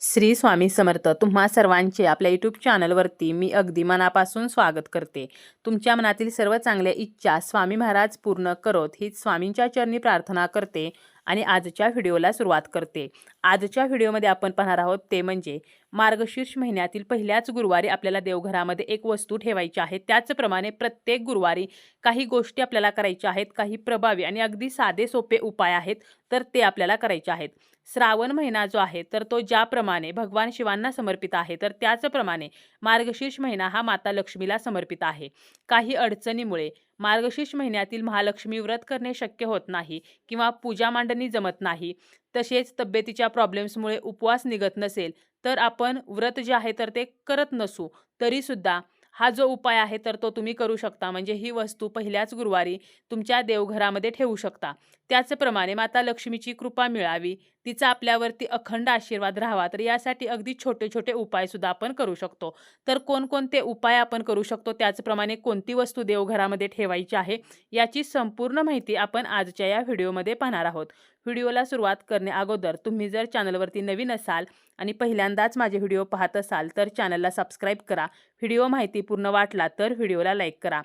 श्री स्वामी समर्थ. तुम्हा सर्वांचे आपल्या यूट्यूब चॅनलवरती मी अगदी मनापासून स्वागत करते. तुमच्या मनातील सर्व चांगल्या इच्छा स्वामी महाराज पूर्ण करोत हीच स्वामींच्या चरणी प्रार्थना करते आणि आजच्या व्हिडिओला सुरुवात करते. आजच्या व्हिडिओमध्ये आपण पाहणार आहोत ते म्हणजे मार्गशीर्ष महिन्यातील पहिल्याच गुरुवारी आपल्याला देवघरामध्ये एक वस्तू ठेवायची आहे. त्याचप्रमाणे प्रत्येक गुरुवारी काही गोष्टी आपल्याला करायच्या आहेत काही प्रभावी आणि अगदी साधे सोपे उपाय आहेत तर ते आपल्याला करायचे आहेत. श्रावण महिना जो आहे तर तो ज्याप्रमाणे भगवान शिवांना समर्पित आहे तर त्याचप्रमाणे मार्गशीर्ष महिना हा माता लक्ष्मीला समर्पित आहे. काही अडचणीमुळे मार्गशीर्ष महिन्यातील महालक्ष्मी व्रत करणे शक्य होत नाही किंवा पूजा मांडणी जमत नाही. तसेच तब्येतीच्या प्रॉब्लेम्समुळे उपवास निघत नसेल तर आपण व्रत जे आहे तर ते करत नसू. तरीसुद्धा हा जो उपाय आहे तर तो तुम्ही करू शकता. म्हणजे ही वस्तू पहिल्याच गुरुवारी तुमच्या देवघरामध्ये ठेवू शकता. त्याचप्रमाणे माता लक्ष्मीची कृपा मिळावी तिचा आपल्यावरती अखंड आशीर्वाद राहावा तर यासाठी अगदी छोटे छोटे उपायसुद्धा आपण करू शकतो. तर कोणकोणते उपाय आपण करू शकतो त्याचप्रमाणे कोणती वस्तू देवघरामध्ये ठेवायची आहे याची संपूर्ण माहिती आपण आजच्या या व्हिडिओमध्ये पाहणार आहोत. व्हिडिओला सुरुवात करणे अगोदर तुम्ही जर चॅनलवरती नवीन असाल आणि पहिल्यांदाच माझे व्हिडिओ पाहत असाल तर चॅनलला सबस्क्राईब करा. व्हिडिओ माहिती पूर्ण वाटला तर व्हिडिओला लाईक करा.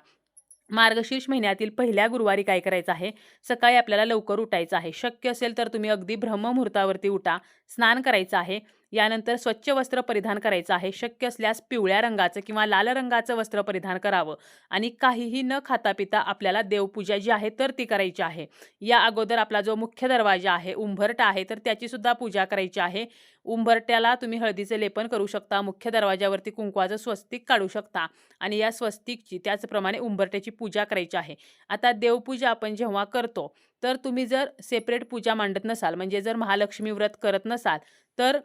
मार्गशीर्ष महिन्यातील पहिल्या गुरुवारी काय करायचं आहे? सकाळी आपल्याला लवकर उठायचं आहे. शक्य असेल तर तुम्ही अगदी ब्रह्ममुहूर्तावरती उठा. स्नान करायचं आहे. यानंतर स्वच्छ वस्त्र परिधान करायचं आहे. शक्य असल्यास पिवळ्या रंगाचं किंवा लाल रंगाचं वस्त्र परिधान करावं. आणि काहीही न खाता पिता आपल्याला देवपूजा जी आहे तर ती करायची आहे. या अगोदर आपला जो मुख्य दरवाजा आहे उंभरटा आहे तर त्याची सुद्धा पूजा करायची आहे. उंबरट्याला तुम्ही हळदीचे लेपन करू शकता. मुख्य दरवाजावरती कुंकवाचं स्वस्तिक काढू शकता. आणि या स्वस्तिकची त्याचप्रमाणे उंबरट्याची पूजा करायची आहे. आता देवपूजा आपण जेव्हा करतो तर तुम्ही जर सेपरेट पूजा मांडत नसाल म्हणजे जर महालक्ष्मी व्रत करत नसाल तर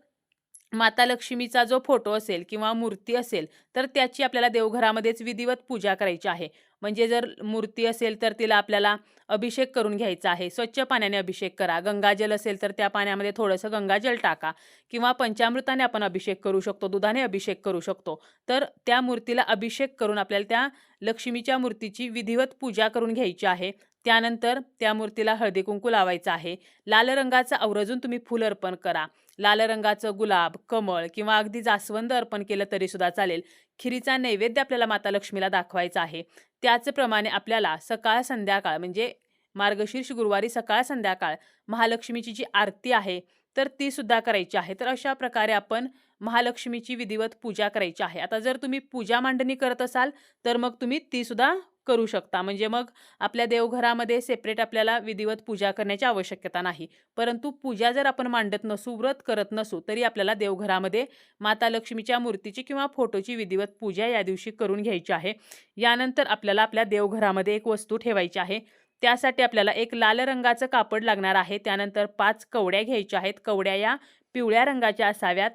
माता लक्ष्मीचा जो फोटो असेल किंवा मूर्ती असेल तर त्याची आपल्याला देवघरामध्येच विधिवत पूजा करायची आहे. म्हणजे जर मूर्ती असेल तर तिला आपल्याला अभिषेक करून घ्यायचा आहे. स्वच्छ पाण्याने अभिषेक करा. गंगाजल असेल तर त्या पाण्यामध्ये थोडंसं गंगाजल टाका किंवा पंचामृताने आपण अभिषेक करू शकतो दुधाने अभिषेक करू शकतो. तर त्या मूर्तीला अभिषेक करून आपल्याला त्या लक्ष्मीच्या मूर्तीची विधिवत पूजा करून घ्यायची आहे. त्यानंतर त्या मूर्तीला हळदी कुंकू लावायचं आहे. लाल रंगाचं आवरजून तुम्ही फूल अर्पण करा. लाल रंगाचं गुलाब कमळ किंवा अगदी जास्वंद अर्पण केलं तरी सुद्धा चालेल. खिरीचा नैवेद्य आपल्याला माता लक्ष्मीला दाखवायचा आहे. त्याचप्रमाणे आपल्याला सकाळ संध्याकाळ म्हणजे मार्गशीर्ष गुरुवारी सकाळ संध्याकाळ महालक्ष्मीची जी आरती आहे तर ती सुद्धा करायची आहे. तर अशा प्रकारे आपण महालक्ष्मीची विधिवत पूजा करायची आहे. आता जर तुम्ही पूजा मांडणी करत असाल तर मग तुम्ही ती सुद्धा करू शकता. म्हणजे मग आपल्या देवघरामध्ये सेपरेट आपल्याला विधिवत पूजा करण्याची आवश्यकता नाही. परंतु पूजा जर आपण मांडत नसू व्रत करत नसू तरी आपल्याला देवघरामध्ये माता लक्ष्मीच्या मूर्तीची किंवा फोटोची विधिवत पूजा या दिवशी करून घ्यायची आहे. यानंतर आपल्याला आपल्या देवघरामध्ये एक वस्तू ठेवायची आहे. त्यासाठी आपल्याला एक लाल रंगाचं कापड लागणार आहे. त्यानंतर पाच कवड्या घ्यायच्या आहेत. कवड्या या पिवळ्या रंगाच्या असाव्यात.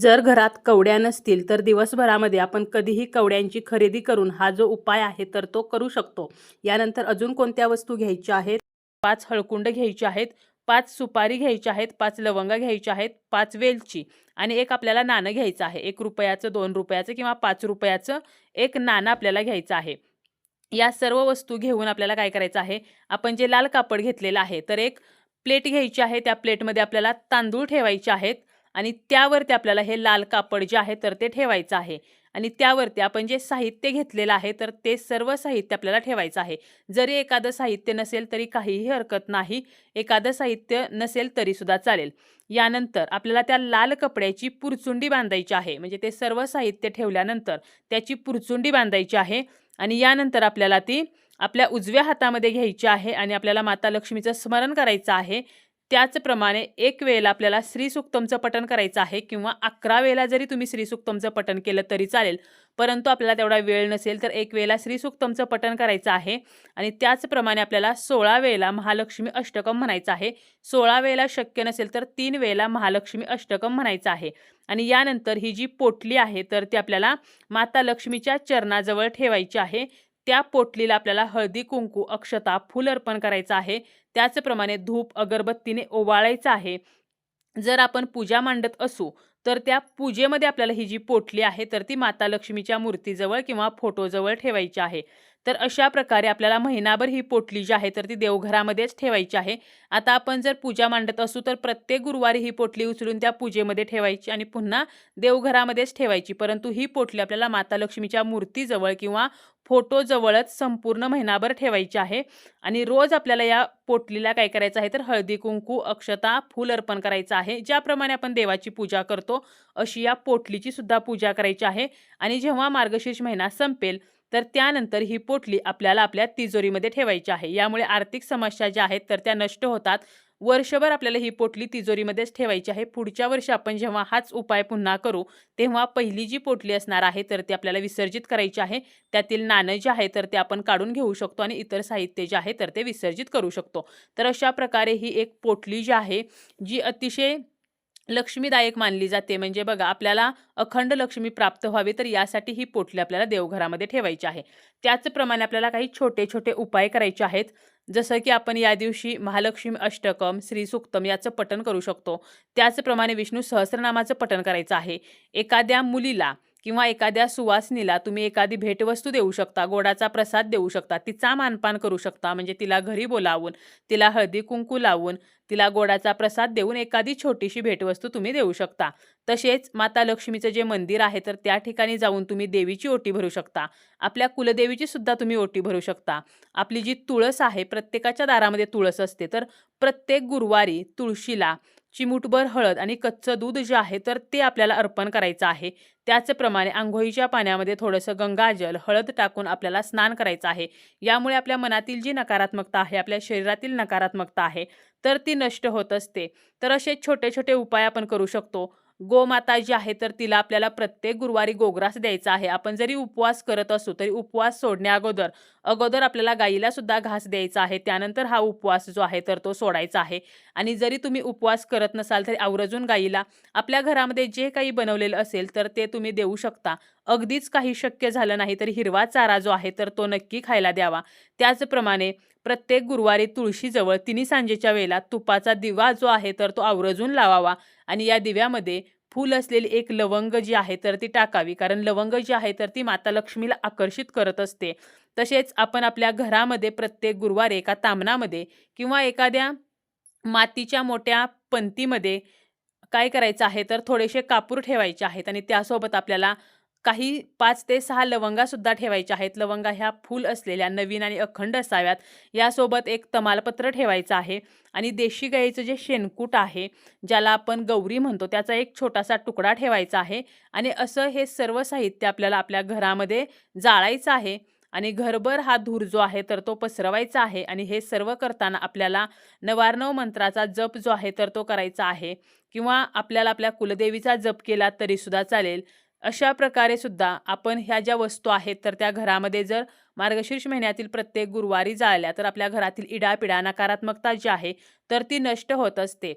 जर घरात कवड्या नसतील तर दिवसभरामध्ये आपण कधीही कवड्यांची खरेदी करून हा जो उपाय आहे तर तो करू शकतो. यानंतर अजून कोणत्या वस्तू घ्यायच्या आहेत? पाच हळकुंड घ्यायची आहेत पाच सुपारी घ्यायच्या आहेत पाच लवंगा घ्यायच्या आहेत पाच वेलची आणि एक आपल्याला नाणं घ्यायचं आहे. एक रुपयाचं दोन रुपयाचं किंवा पाच रुपयाचं एक नाणं आपल्याला घ्यायचं आहे. या सर्व वस्तू घेऊन आपल्याला काय करायचं आहे? आपण जे लाल कापड घेतलेलं आहे तर एक प्लेट घ्यायची आहे. त्या प्लेटमध्ये आपल्याला तांदूळ ठेवायचे आहेत. आणि त्यावरती आपल्याला हे लाल कापड जे आहे तर ते ठेवायचं आहे. आणि त्यावरती आपण जे साहित्य घेतलेलं आहे तर ते सर्व साहित्य आपल्याला ठेवायचं आहे. जरी एखादं साहित्य नसेल तरी काहीही हरकत नाही. एखादं साहित्य नसेल तरीसुद्धा चालेल. यानंतर आपल्याला त्या लाल कपड्याची पुरचुंडी बांधायची आहे. म्हणजे ते सर्व साहित्य ठेवल्यानंतर त्याची पुरचुंडी बांधायची आहे. आणि यानंतर आपल्याला ती आपल्या उजव्या हातामध्ये घ्यायची आहे आणि आपल्याला माता लक्ष्मीचं स्मरण करायचं आहे. त्याचप्रमाणे एक वेळेला आपल्याला श्रीसुक्तमचं पठण करायचं आहे किंवा अकरा वेळेला जरी तुम्ही श्रीसुक्तमचं पठण केलं तरी चालेल परंतु आपल्याला तेवढा वेळ नसेल तर एक वेळेला श्रीसुक्तमचं पठण करायचं आहे आणि त्याचप्रमाणे आपल्याला सोळा वेळेला महालक्ष्मी अष्टकम म्हणायचं आहे. सोळा वेळेला शक्य नसेल तर तीन वेळेला महालक्ष्मी अष्टकम म्हणायचं आहे. आणि यानंतर ही जी पोटली आहे तर ती आपल्याला माता लक्ष्मीच्या चरणाजवळ ठेवायची आहे. त्या पोटलीला आपल्याला हळदी कुंकू अक्षता फूल अर्पण करायचं आहे. त्याचप्रमाणे धूप अगरबत्तीने ओवाळायचं आहे. जर आपण पूजा मांडत असू तर त्या पूजेमध्ये आपल्याला ही जी पोटली आहे तर ती माता लक्ष्मीच्या मूर्तीजवळ किंवा फोटोजवळ ठेवायची आहे. तर अशा प्रकारे आपल्याला महिनाभर ही पोटली जी आहे तर ती देवघरामध्येच ठेवायची आहे. आता आपण जर पूजा मांडत असू तर प्रत्येक गुरुवारी ही पोटली उचलून त्या पूजेमध्ये ठेवायची आणि पुन्हा देवघरामध्येच ठेवायची. परंतु ही पोटली आपल्याला माता लक्ष्मीच्या मूर्तीजवळ किंवा फोटोजवळच संपूर्ण महिनाभर ठेवायची आहे. आणि रोज आपल्याला या पोटलीला काय करायचं आहे तर हळदी कुंकू अक्षता फूल अर्पण करायचं आहे. ज्याप्रमाणे आपण देवाची पूजा करतो अशी या पोटलीची सुद्धा पूजा करायची आहे. आणि जेव्हा मार्गशीर्ष महिना संपेल तर त्यानंतर ही पोटली आपल्याला आपल्या तिजोरीमध्ये ठेवायची आहे. यामुळे आर्थिक समस्या ज्या आहेत तर त्या नष्ट होतात. वर्षभर आपल्याला ही पोटली तिजोरीमध्येच ठेवायची आहे. पुढच्या वर्षी आपण जेव्हा हाच उपाय पुन्हा करू तेव्हा पहिली जी पोटली असणार आहे तर ती आपल्याला विसर्जित करायची आहे. त्यातील नाणं जे आहे तर ते आपण काढून घेऊ शकतो आणि इतर साहित्य जे आहे तर ते विसर्जित करू शकतो. तर अशा प्रकारे ही एक पोटली जी आहे जी अतिशय लक्ष्मीदायक मानली जाते. म्हणजे बघा आपल्याला अखंड लक्ष्मी प्राप्त व्हावी तर यासाठी ही पोटली आपल्याला देवघरामध्ये ठेवायची आहे. त्याचप्रमाणे आपल्याला काही छोटे छोटे उपाय करायचे आहेत. जसं की आपण या दिवशी महालक्ष्मी अष्टकम श्री सुक्तम याचं पठण करू शकतो. त्याचप्रमाणे विष्णू सहस्रनामाचं पठण करायचं आहे. एखाद्या मुलीला किंवा एखाद्या सुवासनीला तुम्ही एखादी भेटवस्तू देऊ शकता गोडाचा प्रसाद देऊ शकता तिचा मानपान करू शकता म्हणजे तिला घरी बोलावून तिला हळदी कुंकू लावून तिला गोडाचा प्रसाद देऊन एखादी छोटीशी भेटवस्तू तुम्ही देऊ शकता. तसेच माता लक्ष्मीचं जे मंदिर आहे तर त्या ठिकाणी जाऊन तुम्ही देवीची ओटी भरू शकता. आपल्या कुलदेवीची सुद्धा तुम्ही ओटी भरू शकता. आपली जी तुळस आहे प्रत्येकाच्या दारामध्ये तुळस असते तर प्रत्येक गुरुवारी तुळशीला चिमूटभर हळद आणि कच्चं दूध जे आहे तर ते आपल्याला अर्पण करायचं आहे. त्याचप्रमाणे आंघोळीच्या पाण्यामध्ये थोडंसं गंगाजल हळद टाकून आपल्याला स्नान करायचं आहे. यामुळे आपल्या मनातील जी नकारात्मकता आहे आपल्या शरीरातील नकारात्मकता आहे तर ती नष्ट होत असते. तर असे छोटे छोटे उपाय आपण करू शकतो. गोमाता जी आहे तर तिला आपल्याला प्रत्येक गुरुवारी गोग्रास द्यायचा आहे. आपण जरी उपवास करत असू तरी उपवास सोडण्या अगोदर अगोदर आपल्याला गाईला सुद्धा घास द्यायचा आहे. त्यानंतर हा उपवास जो आहे तर तो सोडायचा आहे. आणि जरी तुम्ही उपवास करत नसाल तरी आवर्जून गाईला आपल्या घरामध्ये जे काही बनवलेलं असेल तर ते तुम्ही देऊ शकता. अगदीच काही शक्य झालं नाही तर हिरवा चारा जो आहे तर तो नक्की खायला द्यावा. त्याचप्रमाणे प्रत्येक गुरुवारी तुळशीजवळ तिन्ही सांजेच्या वेळेला तुपाचा दिवा जो आहे तर तो आवर्जून लावावा. आणि या दिव्यामध्ये फूल असलेली एक लवंग जी आहे तर ती टाकावी. कारण लवंग जी आहे तर ती माता लक्ष्मीला आकर्षित करत असते. तसेच आपण आपल्या घरामध्ये प्रत्येक गुरुवारी एका तामणामध्ये किंवा एखाद्या मातीच्या मोठ्या पंतीमध्ये काय करायचं आहे तर थोडेसे कापूर ठेवायचे आहेत. आणि त्यासोबत आपल्याला काही पाच ते सहा लवंगासुद्धा ठेवायच्या आहेत. लवंगा ह्या फूल असलेल्या नवीन आणि अखंड असाव्यात. यासोबत एक तमालपत्र ठेवायचं आहे आणि देशी गाईचं जे शेणकूट आहे ज्याला आपण गौरी म्हणतो त्याचा एक छोटासा तुकडा ठेवायचा आहे आणि असं हे सर्व साहित्य आपल्याला आपल्या घरामध्ये जाळायचं आहे आणि घरभर हा धूर जो आहे तर तो पसरवायचा आहे आणि हे सर्व करताना आपल्याला नवार्णव मंत्राचा जप जो आहे तर तो करायचा आहे किंवा आपल्याला आपल्या कुलदेवीचा जप केला तरीसुद्धा चालेल. अशा प्रकारे सुद्धा आपण ह्या ज्या वस्तू आहेत तर त्या घरामध्ये जर मार्गशीर्ष महिन्यातील प्रत्येक गुरुवारी जाळल्या तर आपल्या घरातील इडापिडा नकारात्मकता जी आहे तर ती नष्ट होत असते.